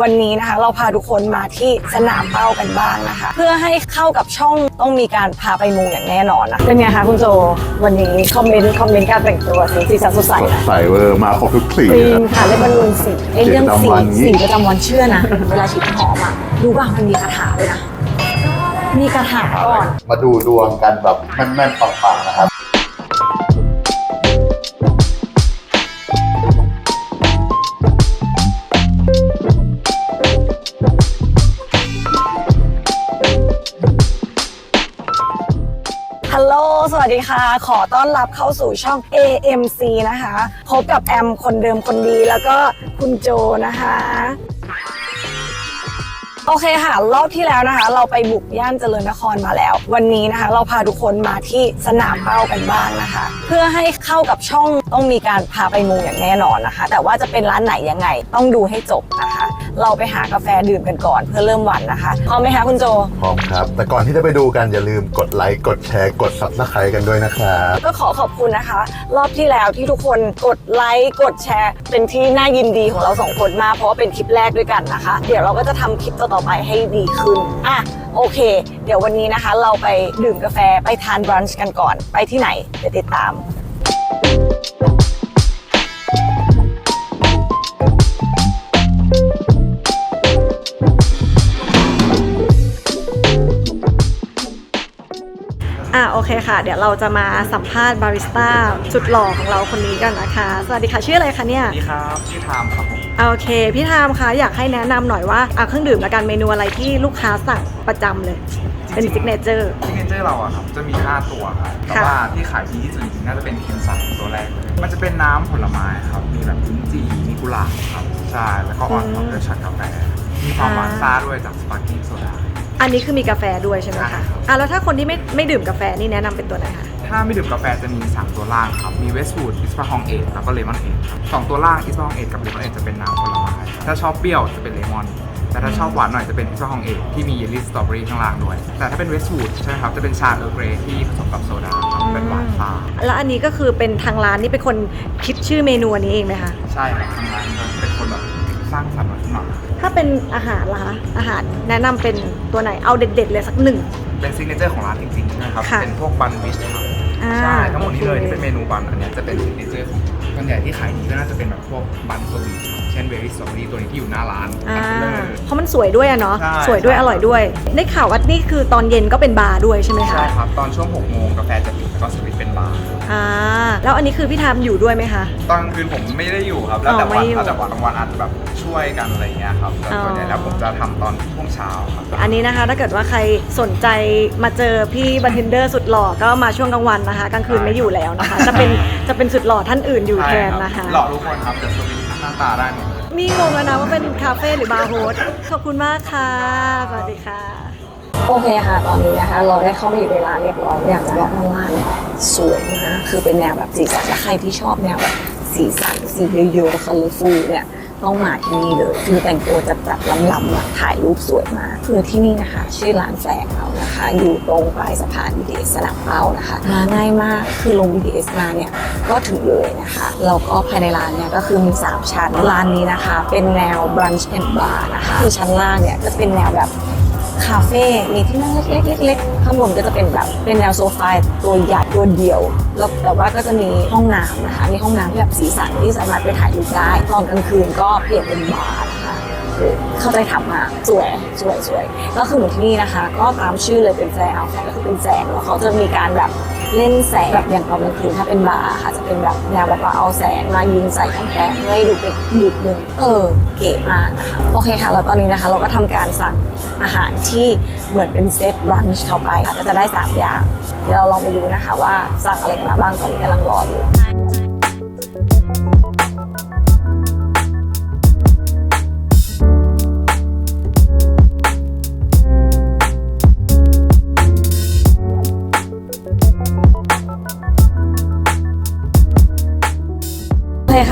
วันนี้นะคะเราพาทุกคนมาที่สนามเป้ากันบ้างนะคะ เพื่อให้เข้ากับช่องต้องมีการพาไปมูอย่างแน่นอนนะเป็นไงคะคุณโจวันนี้คอมเมนต์คอมเมนต์การแต่งตัวสีสีสันสดใสสดนะใสเวอร์มาครบทุกสีจริงนะค่ะเล่นบอลลูนสีไอ้เรื่องสีสีประจำวันนี้สีประจำวันเชื่อนะ เวลาฉีดหอมอะดูป่ะมันมีคาถาด้วยนะมีคาถาก่อนมาดูดวงกันแบบแม่นๆปังๆนะครับ ดีค่ะ ขอต้อนรับเข้าสู่ช่อง AMC นะคะ พบกับแอมคนเดิมคนดีแล้วก็คุณโจนะคะ โอเคค่ะ รอบที่แล้วนะคะ เราไปบุกย่านเจริญนครมาแล้ว วันนี้นะคะ เราพาทุกคนมาที่สนามเป้ากันบ้างนะคะ เพื่อให้เข้ากับช่องต้องมีการพาไปมูอย่างแน่นอนนะคะ แต่ว่าจะเป็นร้านไหนยังไง ต้องดูให้จบนะคะ เราไปหากาแฟดื่มกันก่อนเพื่อเริ่มวันนะคะพร้อมไหมคะคุณโจ พร้อมครับ แต่ก่อนที่จะไปดูกันอย่าลืมกดไลค์ กดแชร์ กด subscribe กันด้วยนะครับ ก็ขอขอบคุณนะคะ รอบที่แล้วที่ทุกคนกดไลค์ กดแชร์ เป็นที่น่ายินดีของเราสองคนมากเพราะว่าเป็นคลิปแรกด้วยกันนะคะ เดี๋ยวเราก็จะทำคลิปต่อๆไปให้ดีขึ้นอะโอเค เดี๋ยววันนี้นะคะ เราไปดื่มกาแฟไปทานบรันช์กันก่อนไปที่ไหนเดี๋ยวติดตาม อะโอเคค่ะ เดี๋ยวเราจะมาสัมภาษณ์บาริสต้าสุดหล่อของเราคนนี้กันนะคะ สวัสดีค่ะชื่ออะไรคะเนี่ยสวัสดีครับชื่อไทม์ครับผมโอเค พี่ทามคะอยากให้แนะนำหน่อยว่าเอาเครื่องดื่มและกันเมนูอะไรที่ลูกค้าสั่งประจำเลย เป็นซิกเนเจอร์ ซิกเนเจอร์เราอะครับจะมี 5 ตัวครับแต่ค่ะว่าที่ขายดีที่สุดจริงๆน่าจะเป็นเคนสันตัวแรกเลยมันจะเป็นน้ำผลไม้ครับมีแบบลิ้นจี่มีกุหลาบครับใช่แล้วก็ออนท็อปด้วยช็อตกาแฟมีความหวานซ่าด้วยจากสปาร์กิ้งโซดา อันนี้คือมีกาแฟด้วยใช่ไหมใช่ครัคะบ อะแล้วถ้าคนที่ไม่ไม่ดื่มกาแฟนี่แนะนำเป็นตัวไหนคะ ถ้าไม่ดื่มกาแฟจะมี 3 ตัวล่างครับ มีเวสต์วูดอิสปาฮองเอทแล้วก็เลมอนเอทครับสองตัวล่างอิสปาฮองเอทกับเลมอนเอทจะเป็นน้ำผลไม้ถ้าชอบเปรี้ยวจะเป็นเลมอน แต่ถ้าชอบหวานหน่อยจะเป็นอิสปาฮองเอทที่มีเยลลี่สตรอเบอรี่ข้างล่างด้วย แต่ถ้าเป็นเวสต์วูดใช่ไหมครับ จะเป็นชาเออร์เกรย์ที่ผสมกับโซดาครับเป็นหวานซ่าแล้วอันนี้ก็คือเป็นทางร้านนี่เป็นคนคิดชื่อเมนูอันนี้เองไหมคะ ใช่ครับทางร้านก็เป็น ถ้าเป็นอาหารล่ะคะอาหารแนะนำเป็นตัวไหนเอาเด็ด ๆ เลยสักหนึ่ง เป็นซิกเนเจอร์ของร้านจริงๆใช่ไหมครับ ค่ะ เป็นพวกบันวิชครับอ่าใช่ทั้งหมดนี้เลยโอเคที่เป็นเมนูบันอันเนี้ยจะเป็นซิกเนเจอร์ของส่วนใหญ่ที่ขายดีก็น่าจะเป็นแบบพวกบันสวีทครับเช่นเบอร์รี่สตรอเบอรี่ตัวนี้ที่อยู่หน้าร้านอ่าอันเบลอเพราะมันสวยด้วยอะเนาะใช่ สวยด้วยใช่อร่อยด้วย ได้ข่าวว่านี่คือตอนเย็นก็เป็นบาร์ด้วยใช่ไหมคะ ใช่ครับ ตอนช่วง6โมงกาแฟจะปิดแล้วก็สวิตช์เป็นบาร์ อ่าแล้วอันนี้คือพี่ทามอยู่ด้วยไหมคะ ตอนกลางคืนผมไม่ได้อยู่ครับ แล้วแต่อ๋อไม่วันอยู่แล้วแต่วันบางวันอาจจะแบบช่วยกันอะไรเงี้ยครับแต่ส่วนใหญ่อ๋อแล้วผมจะทำตอนช่วงเช้าครับ อันนี้นะคะถ้าเกิดว่าใครสนใจมาเจอพี่บันเทนเดอร์สุดหล่อก็มาช่วงกลางวันนะคะกลางคืนไม่อยู่แล้วนะคะ จะเป็นจะเป็นสุดหล่อท่านอื่นอยู่แทนนะคะหล่อทุกคนครับแต่สวิตช์หน้าตาได้หมดเลยนี่งงแล้วนะว่าเป็นคาเฟ่หรือบาร์โฮสขอบคุณมากค่ะสวัสดีค่ะ โอเคค่ะ ตอนนี้นะคะ เราได้เข้ามาอยู่ในร้านเรียบร้อยอยากจะบอกว่าร้านสวยมากคือเป็นแนวแบบสีสันและใครที่ชอบแนวแบบสีสันสีเยอะๆ colorful เนี่ยต้องมาที่นี่เลยคือแต่งตัวจัดจัดล้ำๆอะถ่ายรูปสวยมากคือที่นี่นะคะ ชื่อร้านแฟงเรานะคะ อยู่ตรงปลายสะพาน BTS สนามเป้านะคะมาง่ายมากคือลง BTS มาเนี่ยก็ถึงเลยนะคะแล้วก็ภายในร้านเนี่ยก็คือมี 3 ชั้นร้านนี้นะคะ เป็นแนว brunch and bar นะคะคือชั้นล่างเนี่ยจะเป็นแนวแบบ คาเฟ่ มีที่นั่งเล็กๆเล็กๆข้างบนก็จะเป็นแบบเป็นแนวโซฟาตัวใหญ่ตัวเดียว แล้วแต่ว่าก็จะมีห้องน้ำนะคะ มีห้องน้ำที่แบบสีสันที่สามารถไปถ่ายรูปได้ ตอนกลางคืนก็เปลี่ยนเป็นบาร์ คือเข้าใจทำมาสวยสวยสวยก็คือเหมือนที่นี่นะคะ ก็ตามชื่อเลยเป็นแฟร์เอาท์ก็คือเป็นแสงแล้วเขาจะมีการแบบเล่นแสงแบบอย่างตอนกลางคืนถ้าเป็นบาร์ค่ะจะเป็นแบบแนวแบบว่าเอาแสงมายิงใส่กำแพงให้ดูเป็นอีกหนึ่งเออเก๋มากนะคะโอเคค่ะแล้วตอนนี้นะคะ เราก็ทำการสั่งอาหารที่เหมือนเป็นเซตรันช์เข้าไปค่ะก็จะได้สามอย่างเดี๋ยวเราลองไปดูนะคะ ว่าสั่งอะไรกันมาบ้างตอนนี้กำลังรออยู่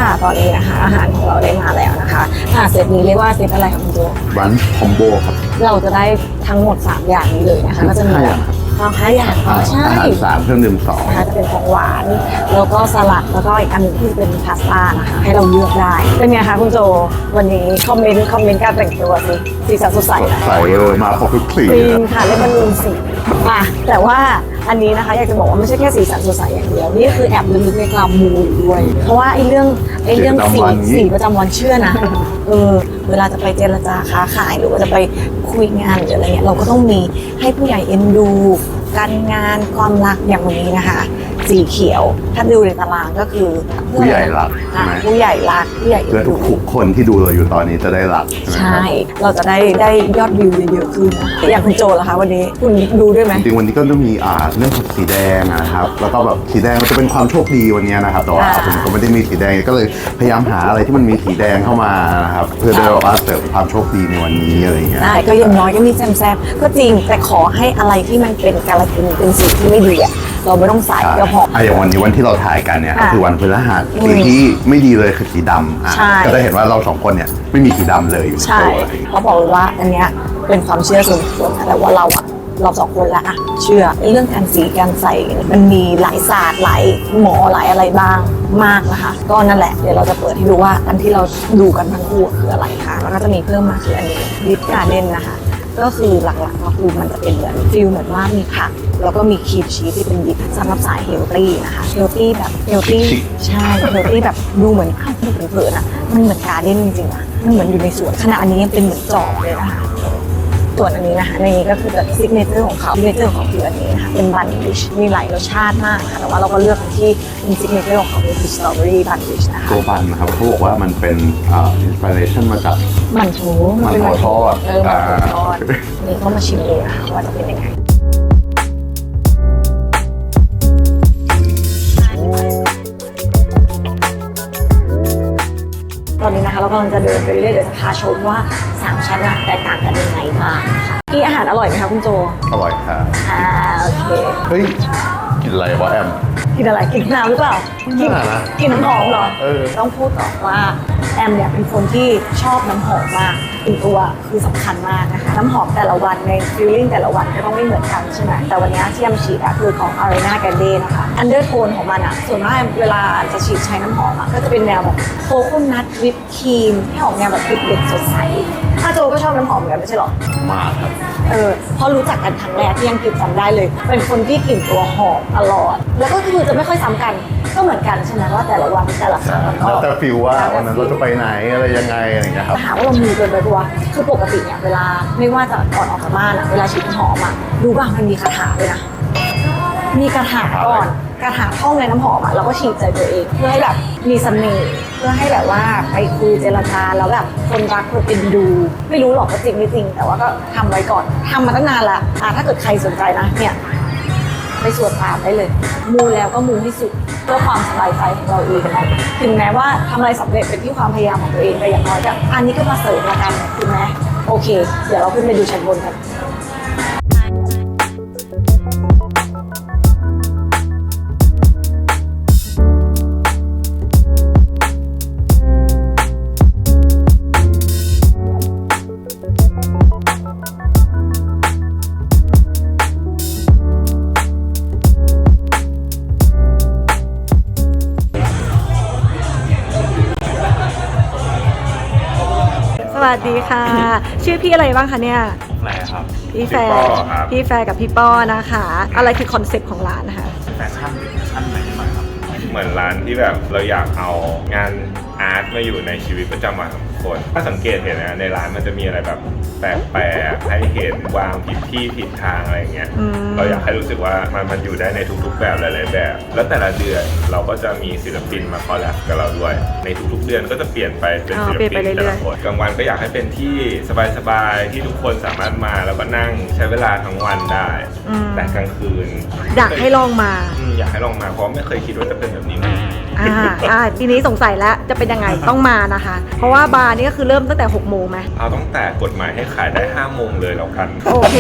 คค่ะ ตอนนี้นะคะอาหารของเราได้มาแล้วนะคะอาหารเซตนี้เรียกว่าเซตอะไรคะคุณโจรันคอมโบครับ เราจะได้ทั้งหมด 3 อย่างนี้เลยนะคะ ก็จะมีใช่แบอะบอ๋อห้าอย่างอ๋อใช่อาหารสามเครื่องดื่มสองนะคะจะเป็นของหวาน แล้วก็สลัด แล้วก็อีกอันหนึงที่เป็นพาสต้านะคะ ให้เราเลือกได้ เป็นไงคะคุณโจ วันนี้คอมเมนต์คอมเมนต์การแต่งตัวสิสีสันสดใสนะใส่เออมาครบทุกสีกรีนค่ะเลมอนนูนสีอะแต่ว่าอันนี้นะคะอยากจะบอกว่าไม่ใช่แค่สีสันสดใสอย่างเดียวนี่คือแอบลึกๆในกลามมูอยู่ด้วย เพราะว่าไอ้เรื่องไอ้เรื่องสีสีประจำวันเชื่อนะเออเวลาจะไปเจรจาค้าขายหรือว่าจะไปคุยงานหรืออะไรเงี้ยเราก็ต้องมีให้ผู้ใหญ่เอ็นดู การงานความรักอย่างวันนี้นะคะ สีเขียว ถ้าดูในตารางก็คือผู้ใหญ่รักใช่อะไหมผู้ใหญ่รักผู้ใหญ่เอ็เพื่อนดูทุกคนที่ดูเราอยู่ตอนนี้จะได้รักใช่ไหมใช่ครับเราจะได้ได้ยอดวิวเยอะๆขึ้นนะคะอย่างคุณโจล่ะคะวันนี้คุณดูด้วยไหมจริงๆวันนี้ก็จะมีอ่าเรื่องของสีแดงนะครับแล้วก็แบบสีแดงมันจะเป็นความโชคดีวันนี้นะครับแต่ว่าอ่าผมก็ไม่ได้มีสีแดงก็เลยพยายามหาอะไรที่มันมีสีแดงเข้ามานะครับเพื่อได้แบบว่าเสริมความโชคดีในวันนี้อะไรอย่างเงี้ยได้ก็อยังน้อยก็มีแซมแซมก็จริงแต่ขอให้อะไรที่มันเป็นการกินเป็นสิ่งที่ไม่ดีอะ เราไม่ต้องใส่ก็พอ อะอย่างวันนี้วันที่เราถ่ายกันเนี่ยก็อะคือวันพฤหัสอืม สีที่ไม่ดีเลยคือสีดำอะใช่ ก็ได้เห็นว่าเราสองคนเนี่ยไม่มีสีดำเลยอยู่ในใช่ตัวเขาบอกเลยว่าอันเนี้ยเป็นความเชื่อส่วนบุคคลนะแต่ว่าเราอะเราสองคนละอะเชื่อเรื่องการสีการใส่มันมีหลายศาสตร์หลายหมอหลายอะไรบ้างมากนะคะ ก็นั่นแหละเดี๋ยวเราจะเปิดให้ดูว่าอันที่เราดูกันทั้งคู่คืออะไรค่ะแล้วก็จะมีเพิ่มมาคืออันนี้ลิปการ์เด้นนะคะ ก็คือหลักๆก็คือมันจะเป็นเหมือนฟิลเหมือนว่ามีผักแล้วก็มีครีมชีสที่เป็นดิบสำหรับสายเฮลตี้นะคะเฮลตี้แบบเฮลตี้ใช่เฮลตี้แบบดูเหมือนข้าวดูเผินๆอะมันเหมือนการ์เด้นจริงๆอะมันเหมือนอยู่ในสวนขนาดอันนี้ยังเป็นเหมือนจอบเลยนะคะ ส่วนอันนี้นะคะในนี้ก็คือแบบซิกเนเจอร์ของเขาซิกเนเจอร์ของเขาคืออันนี้นะคะเป็นบันดิชมีหลายรสชาติมากค่ะแต่ว่าเราก็เลือกอันที่เป็นซิกเนเจอร์ของเขาคือสตรอเบอรี่บันดิชนะคะตัวบันนะครับเขาบอกว่ามันเป็นอ่าอินสปิเรชันมาจากมันโถมันเป็นมันโถทอดเออมันโถทอดอ่านี่ก็มาชิมดูนะคะว่าจะเป็นยังไง จะเดินไปเรื่อยๆเดี๋ยวจะพาชมว่าสามชั้นอะแตกต่างกันยังไงบ้างนะคะที่อาหารอร่อยไหมคะคุณโจอร่อยค่ะอ่าโอเคเฮ้ยกินอะไรวะแอมกินอะไรกินน้ำหรือเปล่ากินน่านะกินน้ำหอมเหรอเออต้องพูดต่อว่า แอมเนี่ยเป็นคนที่ชอบน้ำหอมมากเป็นตัวคือสำคัญมากนะคะน้ำหอมแต่ละวันในฟิลลิ่งแต่ละวันก็ต้องไม่เหมือนกันใช่ไหมแต่วันนี้ที่แอมฉีดอะคือของ Arena Grande นะคะอันเดอร์โทนของมันอะส่วนมากเวลาจะฉีดใช้น้ำหอมอะก็จะเป็นแนวแบบโคโคนัทวิปครีมที่ออกแนวแบบเด็กๆสดใสถ้าโจก็ชอบน้ำหอมเหมือนกันไม่ใช่หรอมากครับเออเพราะรู้จักกันครั้งแรกที่ยังกลิ่นจำได้เลย เป็นคนที่กลิ่นตัวหอมตลอด แล้วก็คือจะไม่ค่อยซ้ำกัน ก็เหมือนกันใช่ไหมว่าแต่ละวันแต่ละครั้งมันก็แล้วแต่ฟิลว่าวันนั้นเราจะไปไหนอะไรยังไงอะไรอย่างเงี้ยครับ ถามว่าเรามีเกินไปปะวะคือปกติเนี่ยเวลาไม่ว่าจะก่อนออกจากบ้านอะเวลาฉีดน้ำหอมอะดูบ้างมันมีคาถาเลยนะมีคาถาก่อนคาถาท่องในน้ำหอมอะเราก็ฉีดใจตัวเอง เพื่อให้แบบมีเสน่ห์เพื่อให้แบบว่าไปคุยเจรจาแล้วแบบคนรักคนเป็นดู ไม่รู้หรอกว่าจริงไม่จริง แต่ว่าก็ทำไว้ก่อนทำมาตั้งนานละอะถ้าเกิดใครสนใจนะเนี่ย ไปสวดตามได้เลย มูแล้วก็มูให้สุดเพื่อความสบายใจของเราเองนะถึงแม้ว่าทำอะไรสำเร็จเป็นที่ความพยายามของตัวเองแต่อย่างน้อยก็อันนี้ก็มาเสริมละกันถูกไหมโอเค เดี๋ยวเราขึ้นไปดูชั้นบนกัน วัสดีค่ะ ชื่อพี่อะไรบ้างคะเนี่ยแหละครับพี่แฟร์พี่แฟร์กับพี่ป้อนะคะ อะไรคือคอนเซ็ปต์ของร้านนะคะ แฟชั่นหรือแฟชั่นไหนมาครับ เหมือนร้านที่แบบเราอยากเอางานอาร์ตมาอยู่ในชีวิตประจำวันของ คน ถ้าสังเกตเห็นนะในร้านมันจะมีอะไรแบบแปลกๆให้เห็นวางผิดที่ผิดทางอะไรอย่างเงี้ยอืม เราอยากให้รู้สึกว่ามันมันอยู่ได้ในทุกๆแบบหลายๆแบบ แล้วแต่ละเดือนเราก็จะมีศิลปินมาคอลแลบกับเราด้วย ในทุกๆเดือนก็จะเปลี่ยนไปเป็นอ๋อศิลเปลี่ยนปิไปนเรื่อยๆแต่ละคน กลางวันก็อยากให้เป็นที่สบายๆ ที่ทุกคนสามารถมาแล้วก็นั่งใช้เวลาทั้งวันได้ อืม แต่กลางคืนอยากให้ลองมา อืมอยากให้ลองมาเพราะไม่เคยคิดว่าจะเป็นแบบนี้มา อ่าอ่าทีนี้สงสัยแล้วจะเป็นยังไงต้องมานะคะ เพราะว่าบาร์นี่ก็คือเริ่มตั้งแต่6โมงไหมเอาตั้งแต่กฎหมายให้ขายได้5โมงเลยแล้วกันโอเค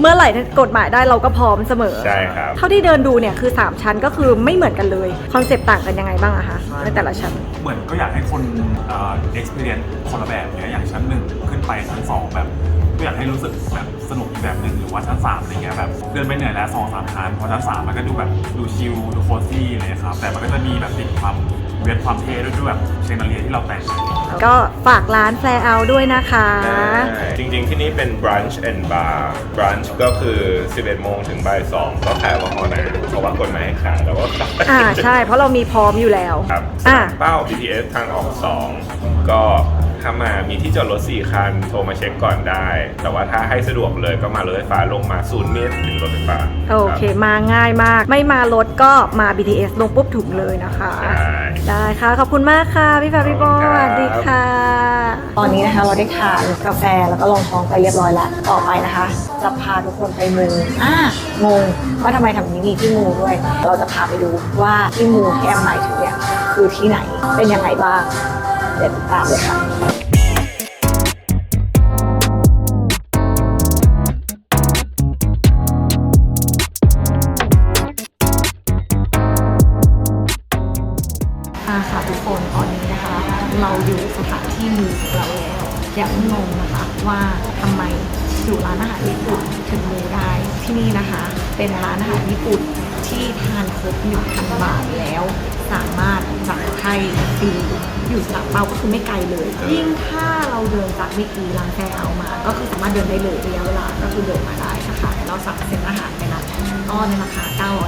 เมื่อไหร่กฎหมายได้เราก็พร้อมเสมอ ใช่ครับ เท่าที่เดินดูเนี่ยคือ 3 ชั้นก็คือไม่เหมือนกันเลยคอนเซปต์ต่างกันยังไงบ้างอะคะในแต่ละชั้น เหมือนก็อยากให้คนเอ่อ experience คนละแบบเนี้ยอย่างชั้นหนึ่งขึ้นไปชั้นสองแบบ ก็อยากให้รู้สึกแบบสนุกอีกแบบหนึ่งหรือว่าชั้นสามอะไรเงี้ยแบบเดินไปเหนื่อยแล้วสองสามชั้นเพราะชั้นสามมันก็ดูแบบดูชิลดูโคซี่อะไรเลยครับแต่มันก็จะมีแบบติดความเวทความเท่ด้วยด้วยแบบเชนเดอเลียที่เราแต่งก็ฝากร้านแฟร์เอาด้วยนะคะ จริงๆที่นี่เป็น brunch and bar brunch ก็คือ 11 โมงถึงบ่าย2ก็ขายแอลกอฮอล์นะเพราะว่ากฎหมายให้ขายแต่ว่าอ่าใช่เพราะเรามีพร้อมอยู่แล้ว ครับสอ่านามเป้า BTS ทางออก 2 ก็ ถ้ามามีที่จอดรถ 4 คัน โทรมาเช็คก่อนได้ แต่ว่าถ้าให้สะดวกเลยก็มารถไฟฟ้าลงมาศูนย์เมตรถึงรถไฟฟ้าโอเคมาง่ายมาก ไม่มารถก็มา BTS ลงปุ๊บถึงเลยนะคะใช่ได้ค่ะ ขอบคุณมากค่ะ พี่แฟร์พี่บอลขอบสคุณครับวัสดีค่ะ ตอนนี้นะคะเราได้ทานกาแฟแล้วก็ลงท้องไปเรียบร้อยแล้วต่อไปนะคะจะพาทุกคนไปมูอ่างงว่าทำไมทำนี้มีที่มูด้วย เราจะพาไปดูว่าที่มูที่แอมหมายถึงเนี่ยคือที่ไหนเป็นยังไงบ้าง เดี๋ยวติดตามเลยค่ะอ่าค่ะทุกคนตอนนี้นะคะ เราอยู่สถานที่มูของเราแล้วอย่าเพิ่งงงนะคะว่าทำไมอยู่ร้านอาหารญี่ปุ่นถึงมูได้ที่นี่นะคะ เป็นร้านอาหารญี่ปุ่น ที่ทานครบ1,000 บาทแล้ว สามารถจับไข่ฟรีอยู่สนามเป้าก็คือไม่ไกลเลย ยิ่งถ้าเราเดินจากมิกีร้านแฟร์เอามา ก็คือสามารถเดินได้เลยระยะเวลาก็คือเดินมาได้นะคะเราสั่งเซ็ตอาหารไปแล้วก็ในราคา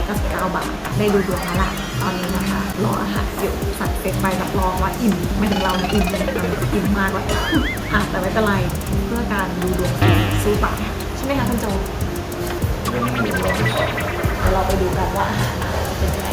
999 บาท ได้ดูดวงแล้วล่ะตอนนี้นะคะรออาหารอยู่สั่งเซ็ตไปรับรองว่าอิ่มไม่ถึงเราเนี่ยอิ่มเลยอิ่มมากเลยอะแต่ไม่เป็นไรเพื่อการดูดวงสู้ปากใช่ไหมคะคุณโจเดี๋ยว เราไปดูกันว่าอาหารอะไรเป็นยังไง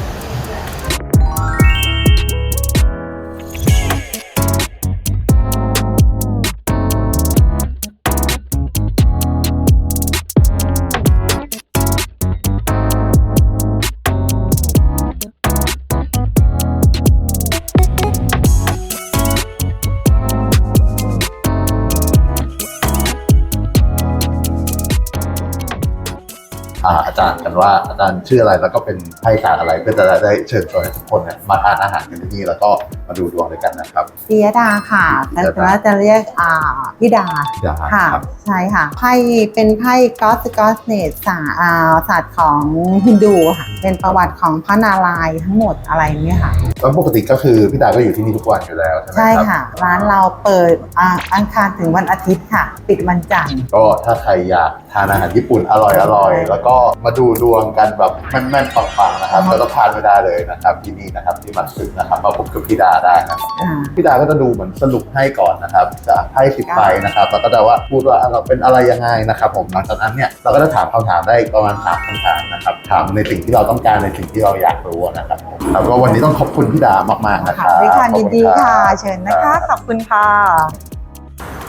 อ่าอาจารย์กันว่าอาจารย์ชื่ออะไรแล้วก็เป็นไพ่ศาสตร์อะไรเพื่อจะได้เชิญชวนให้ทุกคนเนี่ยมาทานอาหารกันที่นี่แล้วก็มาดูดวงด้วยกันนะครับปิยดาค่ะแต่ปิยดาว่าจะเรียกอ่าพี่ดาเดี๋ยวค่ะครับใช่ค่ะไพ่เป็นไพ่กอสกอสเนตศาสตร์อ่าศาสตร์ของฮินดูค่ะเป็นประวัติของพระนารายณ์ทั้งหมดอะไรเนี่ยค่ะแล้วปกติก็คือพี่ดาก็อยู่ที่นี่ทุกวันอยู่แล้วใช่ไหมใช่ครับค่ะ ร้านเราเปิดอ่าอังคารถึงวันอาทิตย์ค่ะ ปิดวันจันทร์ก็ถ้าใครอยากทานอาหารญี่ปุ่นอร่อยอร่อยๆแล้วก็มาดูดวงกันแบบแม่นๆปังๆนะครับก็ต้องพลาดไม่ได้เลยนะครับที่นี่นะครับที่มันสึกนะครับมาพบกับพี่ดาได้นะครับอ่า พี่ดาก็จะดูเหมือนสรุปให้ก่อนนะครับจากไพ่สิบใบนะครับแล้วก็จะว่าพูดว่าเราเป็นอะไรยังไงนะครับผมหลังจากนั้นเนี่ยเราก็จะถามคำถามได้ประมาณสามคำถามนะครับถามในสิ่งที่เราต้องการในสิ่งที่เราอยากรู้นะครับผมแล้วก็วันนี้ต้องขอบคุณพี่ดามากๆนะคค่ะรับด้วยค่ะขอบยินณดีรับ ค่ะ เชิญนะคะ ขอบคุณค่ะ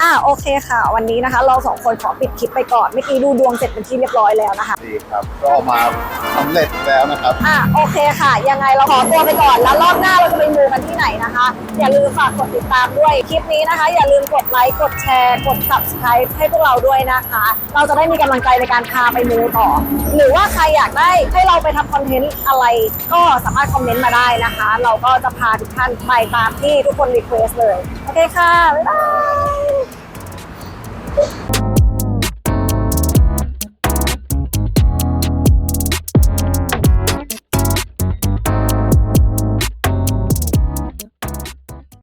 อ่าโอเคค่ะ วันนี้นะคะ เราสองคนขอปิดคลิปไปก่อนเมื่อกี้ดูดวงเสร็จเป็นที่เรียบร้อยแล้วนะคะ ดีครับ ก็มาสำเร็จแล้วนะครับ อะโอเคค่ะ ยังไงเราขอตัวไปก่อนแล้วรอบหน้าเราจะไปมูกันที่ไหนนะคะ อย่าลืมฝากกดติดตามด้วยคลิปนี้นะคะ อย่าลืมกดไลค์กดแชร์ กด subscribe ให้พวกเราด้วยนะคะ เราจะได้มีกำลังใจในการพาไปมูต่อ หรือว่าใครอยากได้ให้เราไปทำคอนเทนต์อะไรก็สามารถคอมเมนต์มาได้นะคะ เราก็จะพาทุกท่านไปตามที่ทุกคนรีเควสเลยโอเคค่ะบ๊ายบาย